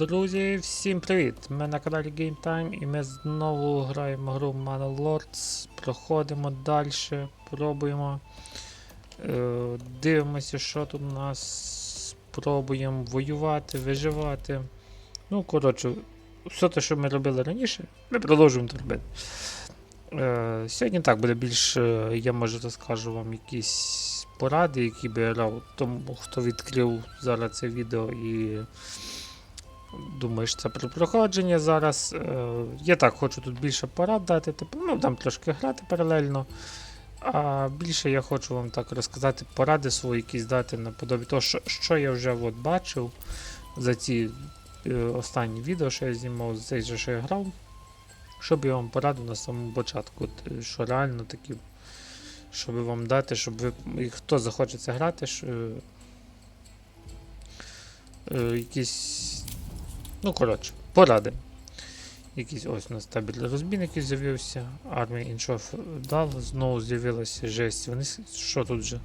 Друзі, всім привіт! Ми на каналі Game Time і ми знову граємо гру Mana Lords. Проходимо далі, пробуємо. Е, дивимося, що тут у нас. Пробуємо воювати, виживати. Ну, коротше, все те, що ми робили раніше, ми продовжуємо це робити. Е, сьогодні так буде більше, я може розкажу вам якісь поради, які би я дав тому, хто відкрив зараз це відео і думаю, що це про проходження зараз. Е, я так хочу тут більше порад дати, типу, ну там трошки грати паралельно. А більше я хочу вам так розказати поради свої, якісь дати наподобі того, що, що я вже от бачив за ці е, останні відео, що я знімав, за цей же, що я грав. Щоб я вам порадив на самому початку, е, що реально такі, щоб вам дати, щоб ви, хто захоче це грати, що, е, е, якісь, ну коротше, поради. Якийсь ось у нас табель розбійників з'явився, армія іншого дал, знову з'явилася жесть. Вони що тут же?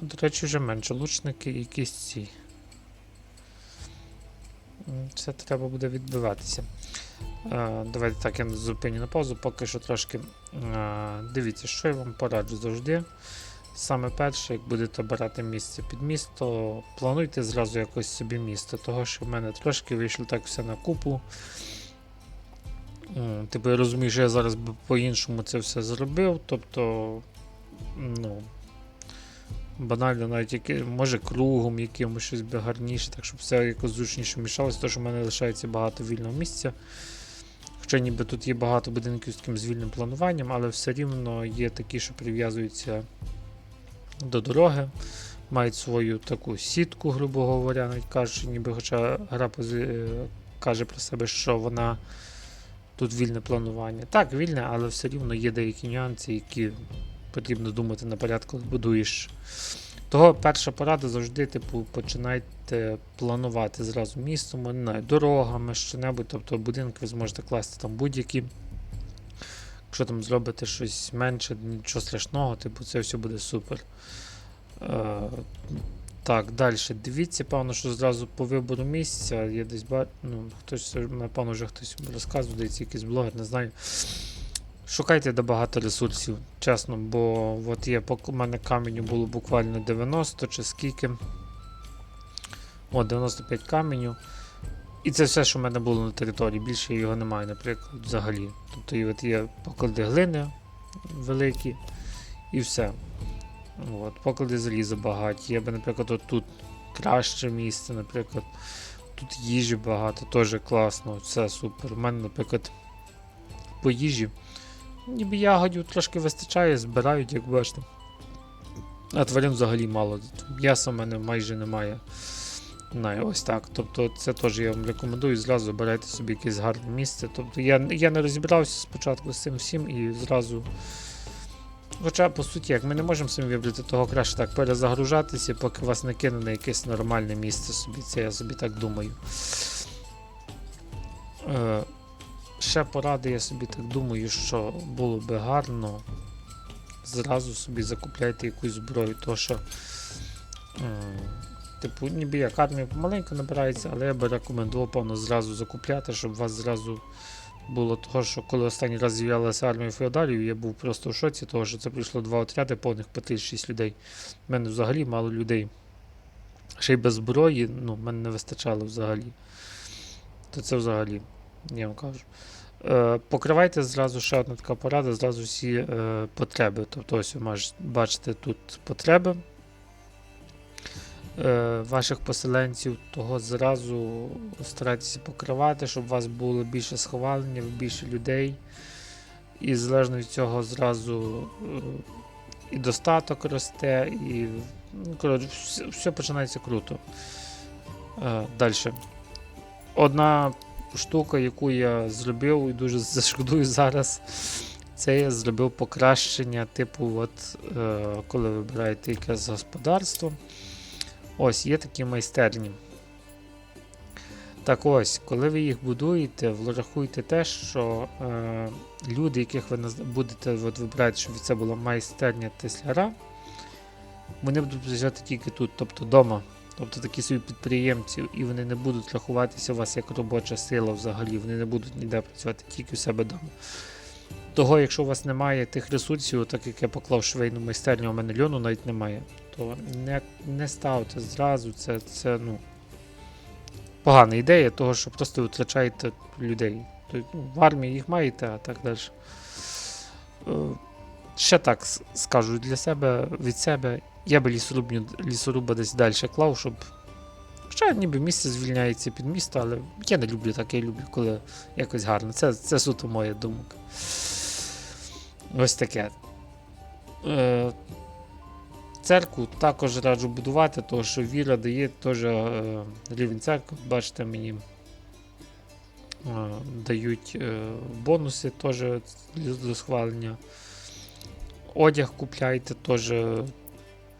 До речі, вже менше. Лучники і якісь ці. Це треба буде відбиватися. Давайте так, я зупиню на паузу, поки що трошки. Дивіться, що я вам пораджу завжди. Саме перше, як будете обирати місце під місто, плануйте зразу якось собі місто, того що в мене трошки вийшло так все на купу. Типу, я розумію, що я зараз би по-іншому це все зробив. Тобто, ну, банально, навіть яке, може кругом якимось щось би гарніше, так щоб все якось зручніше мішалося, тому що в мене лишається багато вільного місця. Хоча ніби тут є багато будинків з таким з вільним плануванням, але все рівно є такі, що прив'язуються до дороги, мають свою таку сітку, грубо говоря, навіть кажучи, ніби хоча гра е, каже про себе, що вона тут вільне планування. Так, вільне, але все рівно є деякі нюанси, які потрібно думати наперед, коли будуєш. Того перша порада завжди, типу, починайте планувати зразу містом, дорогами, що-небудь, тобто будинки ви зможете класти там будь-які. Якщо там зробите щось менше, нічого страшного, типу, це все буде супер. Е, так, далі. Дивіться, певно, що зразу по вибору місця. Я десь ба... ну, хтось, напевно, вже хтось розказував, десь якийсь блогер, не знаю. Шукайте де багато ресурсів, чесно, бо от є, у мене каменю було буквально 90 чи скільки. О, 95 каменю. І це все, що в мене було на території. Більше його немає, наприклад, взагалі. Тобто от є поклади глини великі і все. От, поклади заліза багаті. Є би, наприклад, тут краще місце, наприклад. Тут їжі багато, теж класно, все супер. У мене, наприклад, по їжі. Ніби ягодів трошки вистачає, збирають, як бачите. А тварин взагалі мало. М'яса в мене майже немає. Не, ось так. Тобто це теж я вам рекомендую, зразу обирайте собі якесь гарне місце. Тобто я, я не розібрався спочатку з цим всім і зразу. Хоча, по суті, як ми не можемо самі вибрати, того краще так перезагружатися, поки вас не кине на якесь нормальне місце собі. Це я собі так думаю. Е, ще поради, я собі так думаю, що було би гарно. Зразу собі закупляйте якусь зброю, то що. м, Типу, ніби як армія помаленьку набирається, але я би рекомендував, певно, зразу закупляти, щоб вас зразу було того, що коли останній раз з'явилася армія феодалів, я був просто в шоці, того, що це прийшло два отряди повних по 36 людей. У мене взагалі мало людей. Ще й без зброї, ну, в мене не вистачало взагалі. То це взагалі, я вам кажу. Е, покривайте зразу ще одна така порада, зразу всі е, потреби. Тобто ось ви бачите тут потреби ваших поселенців, того зразу старайтеся покривати, щоб у вас було більше сховалення, більше людей. І залежно від цього зразу е, і достаток росте, і ну, коротше, все, починається круто. Е, Далі. Одна штука, яку я зробив і дуже зашкодую зараз, це я зробив покращення, типу, от, е, коли вибираєте якесь господарство. Ось є такі майстерні. Так ось, коли ви їх будуєте, врахуйте те, що е, люди, яких ви будете от, вибирати, щоб це була майстерня тесляра, вони будуть працювати тільки тут, тобто вдома. Тобто такі собі підприємці, і вони не будуть рахуватися у вас як робоча сила взагалі, вони не будуть ніде працювати тільки у себе вдома. Того, якщо у вас немає тих ресурсів, так як я поклав швейну майстерню, у мене льону навіть немає, то не, не ставте зразу, це, це ну, погана ідея, того, що просто втрачаєте людей. В армії їх маєте, а так далі. Е, Ще так скажу для себе, від себе, я би лісорубню, лісоруба десь далі клав, щоб. Хоча ніби місце звільняється під місто, але я не люблю так, я люблю, коли якось гарно. Це, це суто моя думка. Ось таке. Е, церкву також раджу будувати, тому що віра дає теж е, рівень церкви. Бачите, мені е, дають бонуси теж до схвалення. Одяг купляйте теж.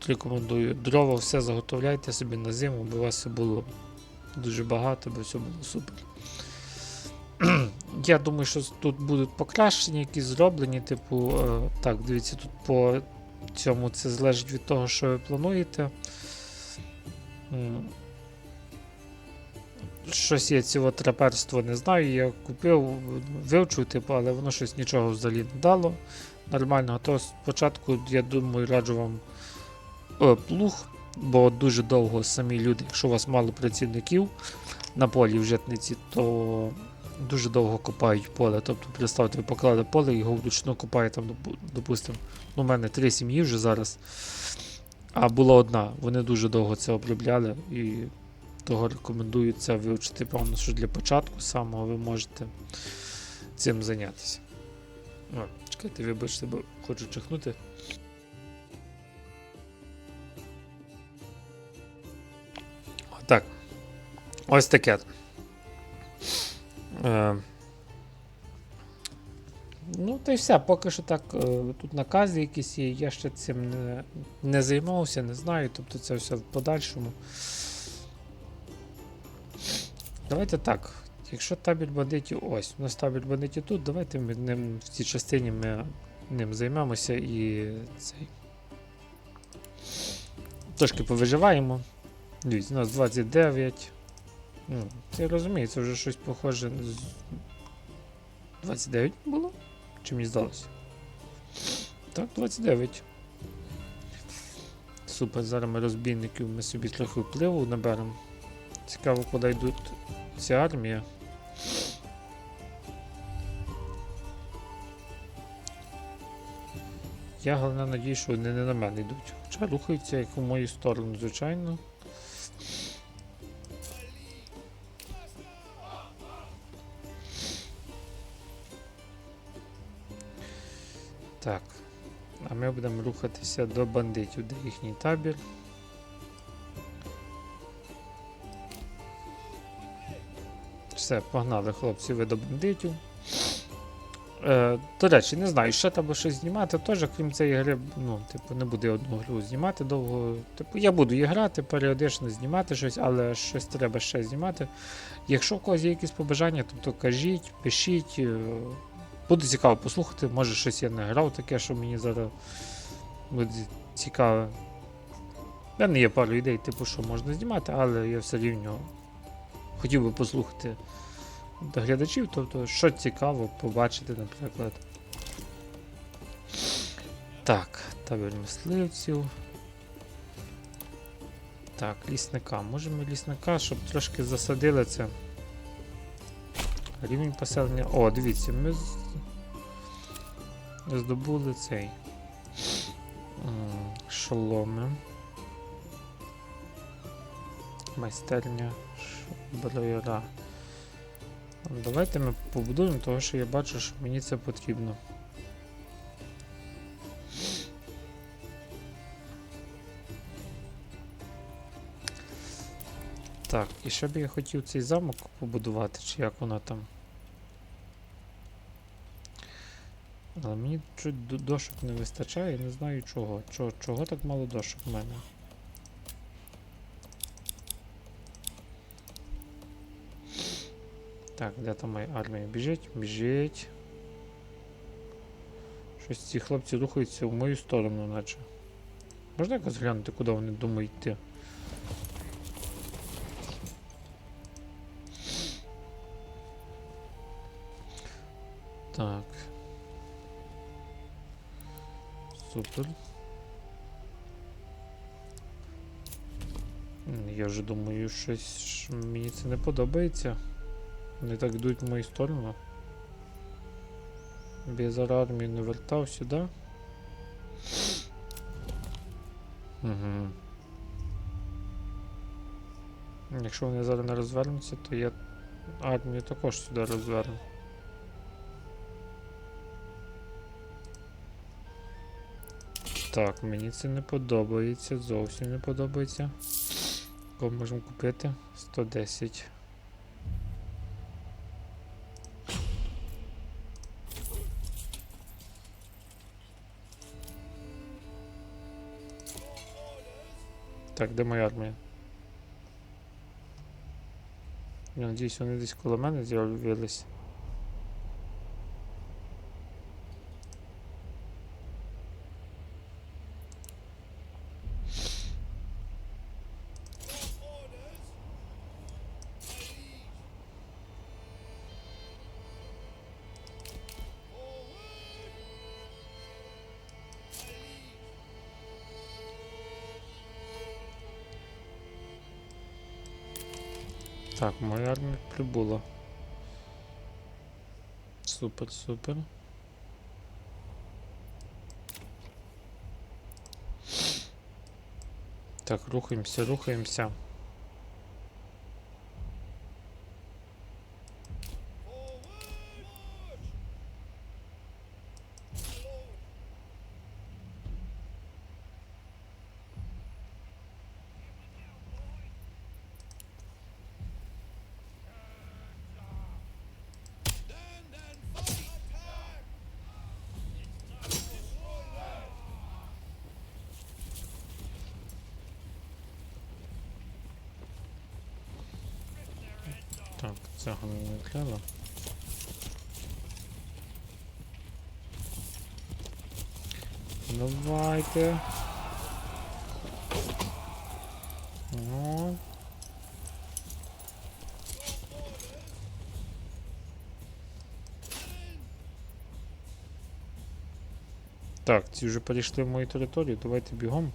Рекомендую. Дрова все заготовляйте собі на зиму, бо у вас все було дуже багато, бо все було супер. Я думаю, що тут будуть покращення, якісь зроблені. Типу, е, так, дивіться, тут по цьому це залежить від того, що ви плануєте. Щось є цього траперство, не знаю. Я купив, вивчив, типу, але воно щось нічого взагалі не дало. Нормально, то спочатку, я думаю, раджу вам е, плуг, бо дуже довго самі люди, якщо у вас мало працівників на полі в житниці, то дуже довго копають поле. Тобто, представте, ви поклали поле і його вручну копає там, допустимо, ну, у мене три сім'ї вже зараз. А була одна. Вони дуже довго це обробляли і того рекомендую це вивчити, певно, що для початку самого ви можете цим зайнятися. О, чекайте, вибачте, бо хочу чихнути. Так. Ось таке. Е, ну, та й все, поки що так. е, Тут накази якісь є, я ще цим не, не займався, не знаю. Тобто це все в подальшому. Давайте так. Якщо табір бандитів ось, у нас табір бандитів тут, давайте ми ним в цій частині ми ним займемося і цей. Трошки повиживаємо. Дивіться, у нас 29. Ну, я розумію, вже щось похоже. з- 29 було? Чи мені здалося? Так, 29. Супер, зараз ми розбійників, ми собі трохи впливу наберемо. Цікаво, куди йдуть ця армія. Я головне надію, що вони не на мене йдуть. Хоча рухаються як у мою сторону, звичайно. Так. А ми будемо рухатися до бандитів, де їхній табір. Все, погнали, хлопці, ви до бандитів. Е, до речі, не знаю, ще треба щось знімати. Теж, крім цієї гри, ну, типу, не буду одну гру знімати довго. Типу, я буду її грати, періодично знімати щось, але щось треба ще знімати. Якщо у когось є якісь побажання, тобто кажіть, пишіть. Буде цікаво послухати, може щось я не грав таке, що мені зараз буде цікаве. У мене є пару ідей, типу, що можна знімати, але я все рівно хотів би послухати до глядачів, тобто, що цікаво побачити, наприклад. Так, табір мисливців. Так, лісника. Можемо лісника, щоб трошки засадили це. Рівень поселення. О, дивіться, ми здобули цей. Шоломи. Майстерня шброєра. Давайте ми побудуємо, тому що я бачу, що мені це потрібно. Так, і ще б я хотів цей замок побудувати, чи як воно там. Але мені чуть дошок не вистачає, не знаю чого. Чого, чого так мало дошок в мене? Так, де там моя армія? Біжить, біжить. Щось ці хлопці рухаються в мою сторону, наче. Можна якось глянути, куди вони думають йти? Супер. Я вже думаю, щось мені це не подобається. Вони так йдуть в мою сторону. Без армію не вертав сюди. Угу. Якщо вони зараз не розвернуться, то я армію також сюди розверну. Так, мені це не подобається, зовсім не подобається. Кого можемо купити? 110. Так, де моя армія? Я надіюсь, вони десь коло мене з'явились. Так, моя армія прибула. Супер, супер. Так, рухаємося, рухаємося. Цього не треба. Давайте. Ну. Так, ці вже перейшли в мою територію, давайте бігом.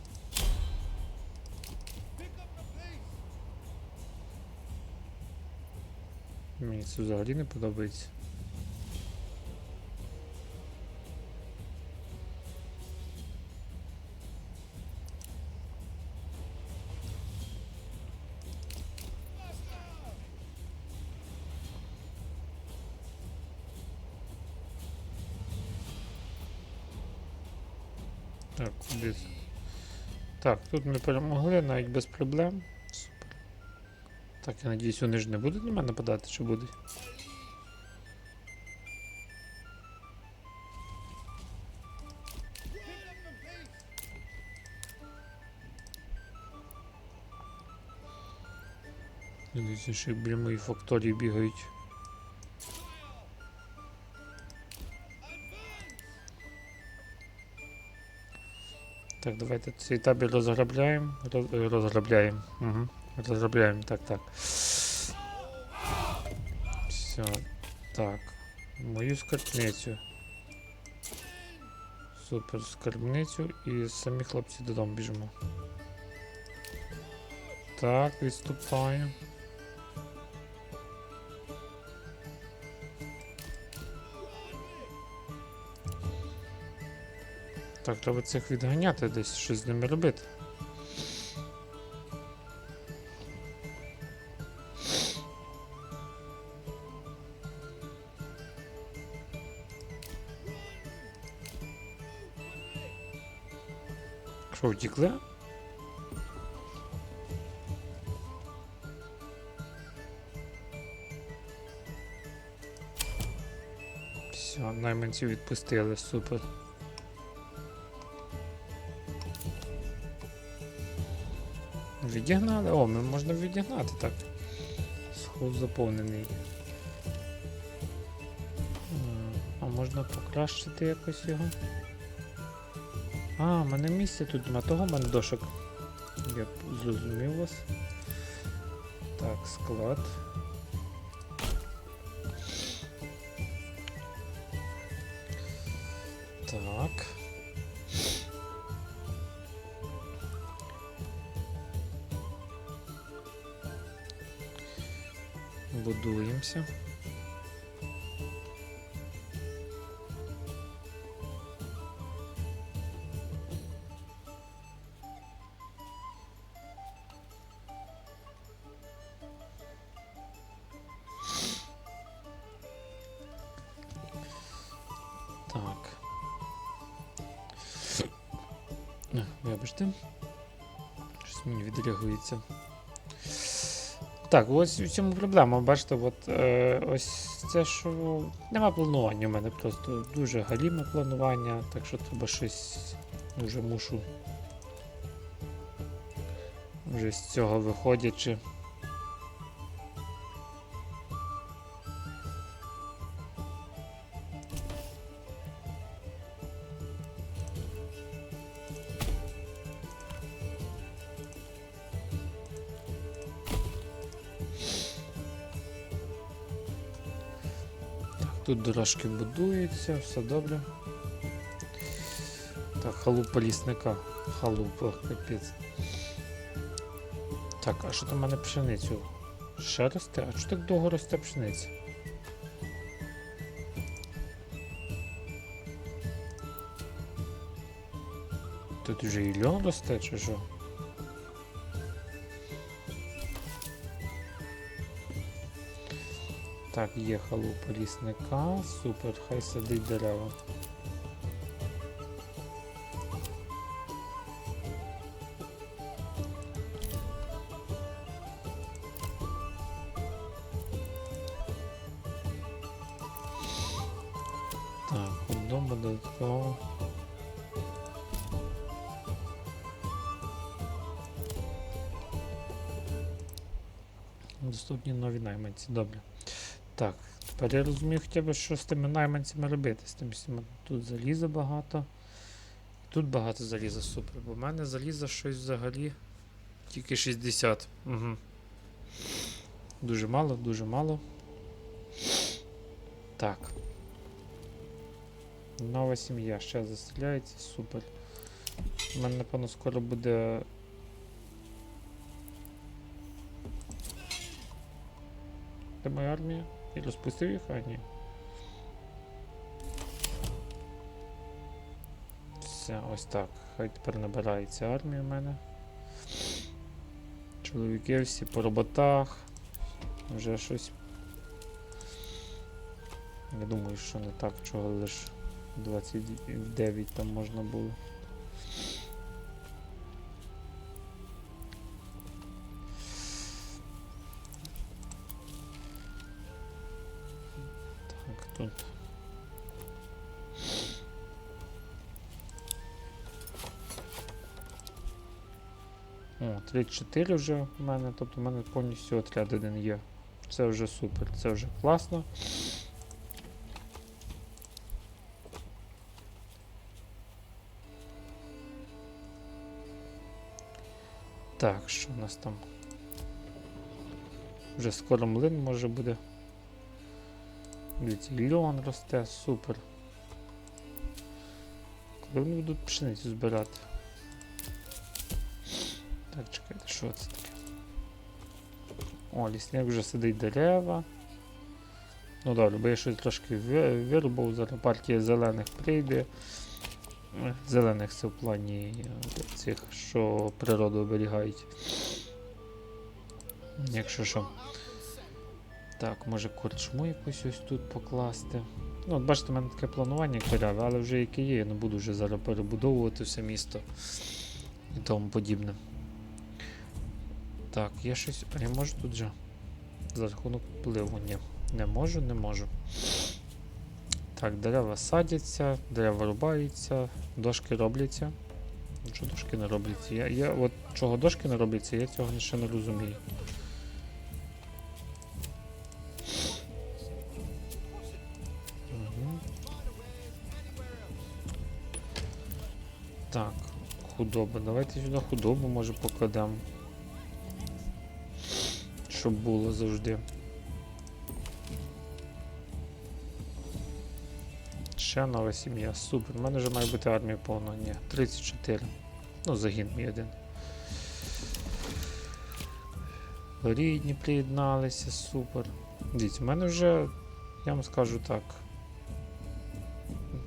Це взагалі не подобається. Так, куди? Так, тут ми перемогли навіть без проблем. Так, я надіюсь, вони ж не будуть на мене нападати, чи будуть? Дивіться, ще біля моїх факторій бігають. Так, давайте цей табір розграбляємо. Роз, розграбляємо. Угу. Розграбляємо, так, так. Все. Так. Мою скарбницю. Супер скарбницю і самі хлопці додому біжимо. Так, відступаємо. Так, треба цих відганяти десь, щось з ними робити. Що, втікли? Все, найманців відпустили, супер. Відігнали? О, ми можна відігнати так. Сход заповнений. А можна покращити якось його? А, в мене місця тут нема, того в мене дошок. Я зрозумів вас. Так, склад. Так. Будуємося. Вибачте. Щось мені відрягується. Так, ось в цьому проблема. Бачите, от е, ось це, що нема планування у мене просто дуже галіме планування, так що треба щось дуже мушу. Вже з цього виходячи. Дорожки будуються, все добре. Так, халупа лісника. Халупа, капець. Так, а що там в мене пшеницю? Ще росте? А чого так довго росте пшениця? Тут вже і льон росте, чи що? Так, є халупа лісника, супер, хай садить дерева. Так, худоба додатково. Доступні нові найманці, добре. Тепер я розумію хоча б, що з тими найманцями робити. З тим. Тут заліза багато. Тут багато заліза, супер. Бо в мене заліза щось взагалі тільки 60. Угу. Дуже мало, дуже мало. Так. Нова сім'я ще заселяється, супер. У мене, напевно, скоро буде. Де моя армія? І розпустив їх, а ні. Все, ось так. Хай тепер набирається армія в мене. Чоловіки всі по роботах. Вже щось. Я думаю, що не так, чого лише 29 там можна було. О, 34 вже в мене, тобто в мене повністю отряд один є. Це вже супер, це вже класно. Так, що у нас там? Вже скоро млин може буде. Дивіться, льон росте, супер. Коли вони будуть пшеницю збирати? Так, чекайте, що це таке? О, лісник вже сидить дерева. Ну добре, бо я щось трошки ви- вирубав, зараз партія зелених прийде. Зелених це в плані цих, що природу оберігають. Якщо що. Так, може корчму якусь ось тут покласти. Ну, от бачите, в мене таке планування коряве, але вже яке є, я не буду вже зараз перебудовувати все місто і тому подібне. Так, є щось. А я можу тут же за рахунок впливу? Ні. Не можу, не можу. Так, дерева садяться, дерева рубаються, дошки робляться. Чого дошки не робляться? Я, я, от чого дошки не робляться, я цього ще не розумію. Мгм. Так, худоба. Давайте сюди худобу може покладемо. Щоб було завжди. Ще нова сім'я. Супер. У мене вже має бути армія повна. Ні, 34. Ну, загін мій один. Рідні приєдналися, супер. Дивіться, у мене вже, я вам скажу так.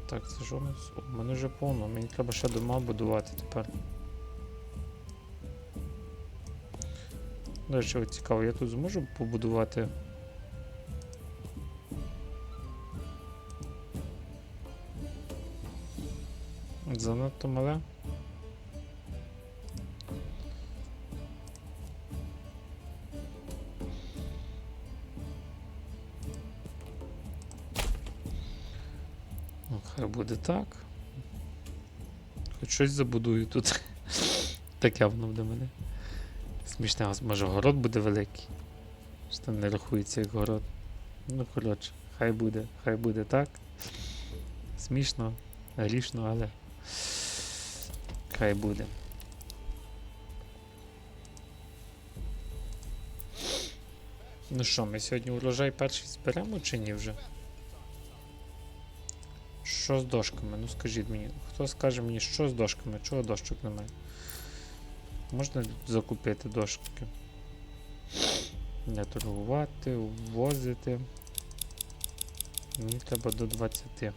Так, це що у нас? У мене вже повно, мені треба ще дома будувати тепер. До речі, цікаво, я тут зможу побудувати. Занадто мале. Ну, хай буде так. Хоч щось забудую тут. Таке воно буде мене. Смішне, може город буде великий. Що там не рахується як город. Ну, коротше, хай буде, хай буде так. Смішно, грішно, але. Хай буде. Ну що, ми сьогодні урожай перший зберемо чи ні вже? Що з дошками? Ну скажіть мені, хто скаже мені, що з дошками? Чого дощок немає? Можна закупити дошки? Не торгувати, ввозити. Мені треба до 20.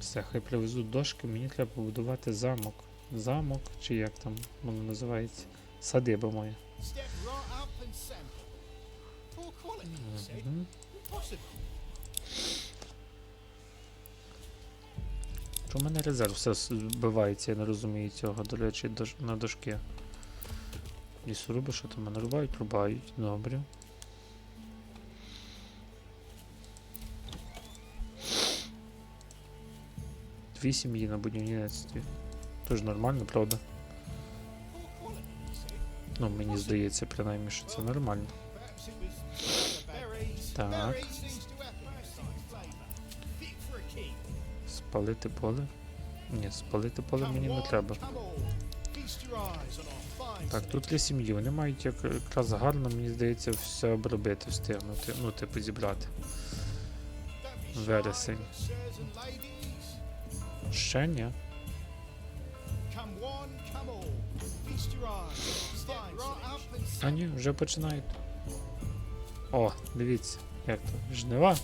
Все, хай привезуть дошки, мені треба побудувати замок. Замок, чи як там воно називається? Садиба моя. Impossible. Чому мене резерв все збивається, я не розумію цього, до речі, дош... на дошки. Лісоруби, що там мене рубають? Рубають, добре. Дві сім'ї на будівництві. Тож нормально, правда? Ну, мені здається, принаймні, що це нормально. King. Спалити поле? Ні, спалити поле мені не треба. Так, тут для сім'ї. Вони мають як- якраз гарно, мені здається, все обробити, встигнути. Ну, типу, зібрати. Вересень. Ще ні. А ні, вже починають. О, дивіться, як то. Жнива.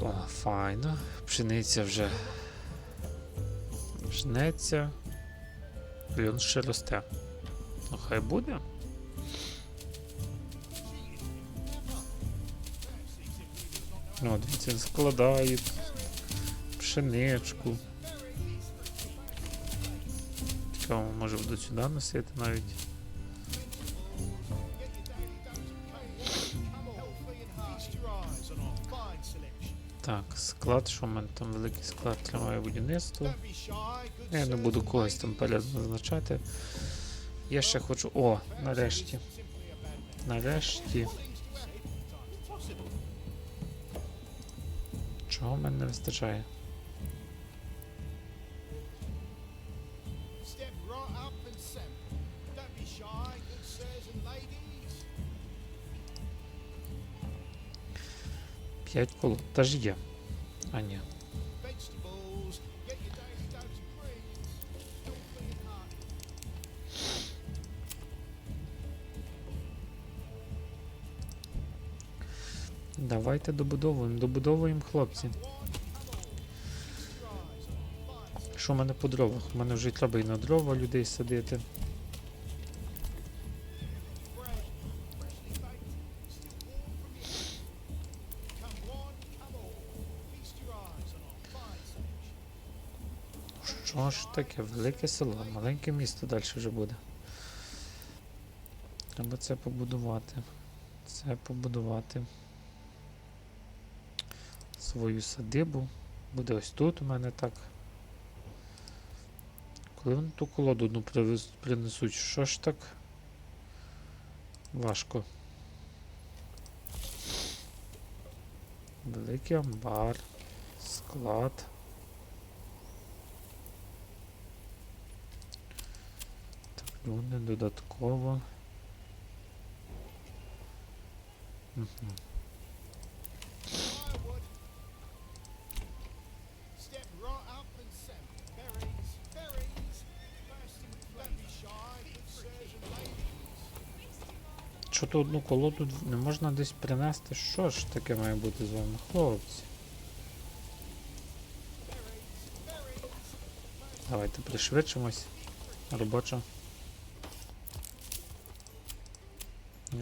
О, файно. Пшениця вже жнеться. Він ще росте. Ну, хай буде. О, дивіться, складають пшеничку. Цікаво, може буду сюди носити навіть. Так, склад, що в мене там великий склад тримає будівництво. Я не буду когось там перезначати. Я ще хочу. О, нарешті. Нарешті. Чого в мене не вистачає? П'ять колод. Та ж є. А ні. Давайте добудовуємо. Добудовуємо, хлопці. Що в мене по дровах? У мене вже треба і на дрова людей садити. Таке? Велике село, маленьке місто далі вже буде. Треба це побудувати. Це побудувати. Свою садибу. Буде ось тут у мене так. Коли вони ту колоду одну принесуть, що ж так? Важко. Великий амбар. Склад. Sirs and ladies. Що то одну колоду не можна десь принести? Що ж таке має бути з вами, хлопці? Давайте пришвидшимось. Робоча.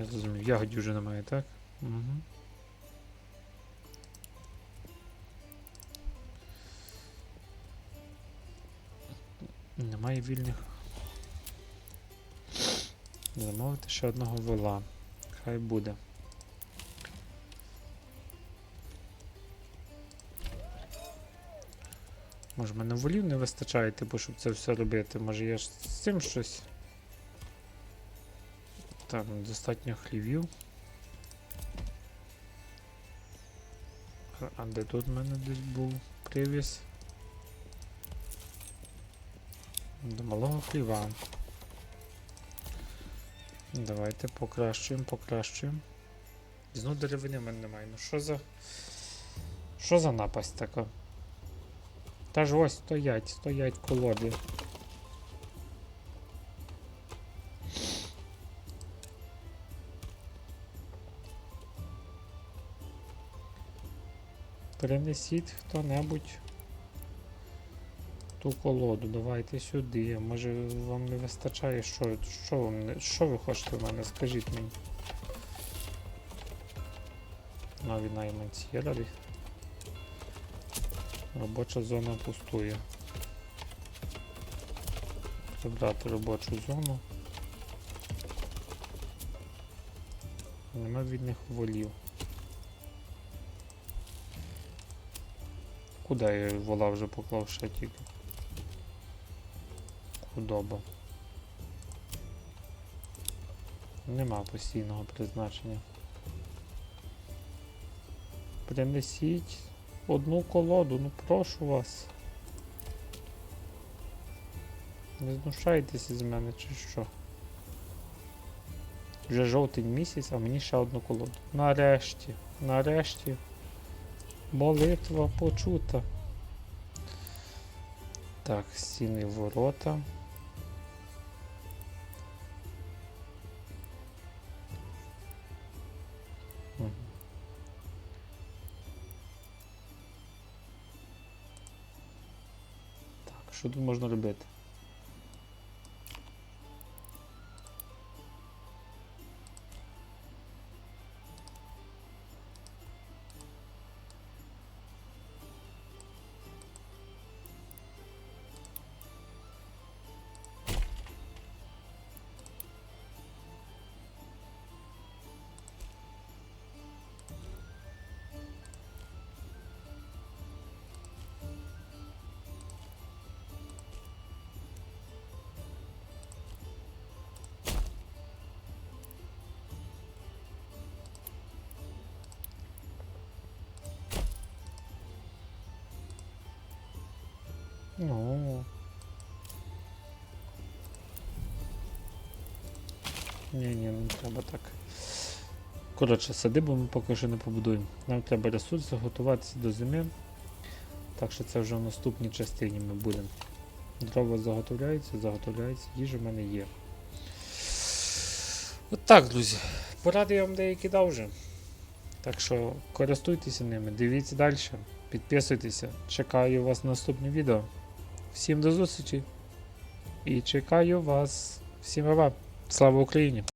Я зрозумів, ягодів вже немає, так? Угу. Немає вільних. Замовити ще одного вола. Хай буде. Може, мене волів не вистачає, типу, щоб це все робити. Може я ж з цим щось. Так, достатньо хлівів. А де тут в мене десь був привіз? До малого хліва. Давайте покращуємо, покращуємо. Знову деревини в мене немає. Ну що за. Що за напасть така? Та ж ось стоять, стоять колоди. Перенесіть хто-небудь ту колоду, давайте сюди. Може вам не вистачає, що, що, вам що ви хочете в мене? Скажіть мені. Нові найманці є раді? Робоча зона пустує. Забрати робочу зону. Нема від них волів. Куди я вола вже поклав ще тільки? Худоба. Нема постійного призначення. Принесіть одну колоду, ну прошу вас. Не знущайтеся з мене чи що. Вже жовтень місяць, а мені ще одну колоду. Нарешті, нарешті. Молитва почута. Так, стіни ворота. Ну. Ні, ні, треба так. Коротше, садибу ми поки що не побудуємо. Нам треба ресурси готуватися до зими. Так що це вже в наступній частині ми будемо. Дрова заготовляються, заготовляються, їжа в мене є. От так, друзі. Поради я вам деякі дав вже. Так що користуйтеся ними, дивіться далі, підписуйтеся. Чекаю вас на наступне відео. Всім до зустрічі. І чекаю вас. Всім па-па. Слава Україні!